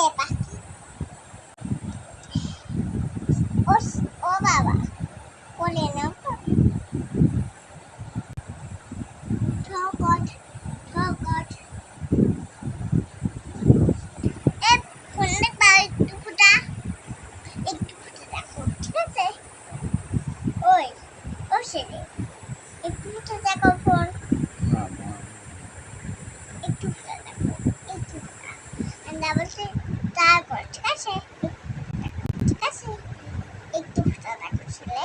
ও বাবা কোলে নাও তো ঠকট ঠকট এ ফোনে পাও একটু ফুটা একটু ফুটা দেখো ঠিক আছে ওই ও ছেলে একটু ফুটা দেখো ফোন একটু ফুটা দেখো একটু ফুটা and I will say তারপর ঠিক আছে ঠিক আছে একটু ফুটা দেখো ছেলে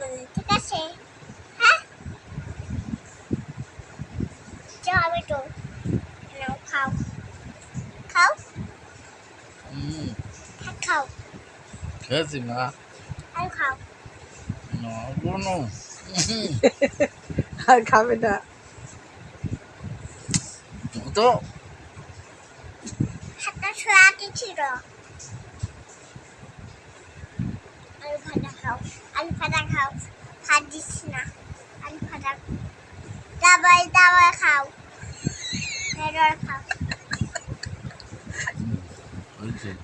না ঠিক আছে হ্যাঁ হবে নাও খাও। খাও? হ্যাঁ, খাও। খেয়েছি মা। আর খাও। না কোনো আর খাবে না। তো হাতটা সরাতে ছিল আলু ভাজা খাও আলু ভাজা খাও ভাত দিচ্ছি না আলু ভাজা দাবাই দাবাই খাও এবার খাও হয়েছে হুম, আর খেতে হবে না আর খেতে হবে না কিন্তু ঠিক আছে অন্য ছেলে অন্য ছেলে দেখছ কেন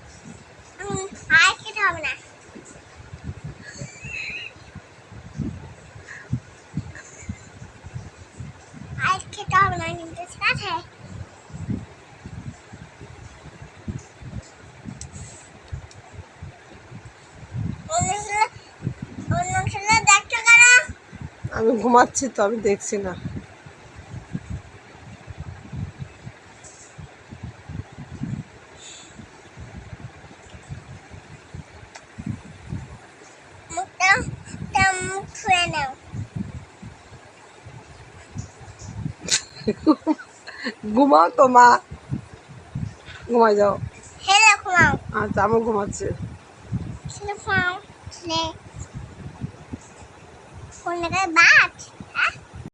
আমি ঘুমাচ্ছি তো আমি দেখছি না মুখটা তা মুখ ঘুমাও তো মা। ঘুমাই যাও। হেলে ঘুমাও আচ্ছা আমি ঘুমাচ্ছি। ছেলে ঘুমাও ছেলে জায়গায় বাঘ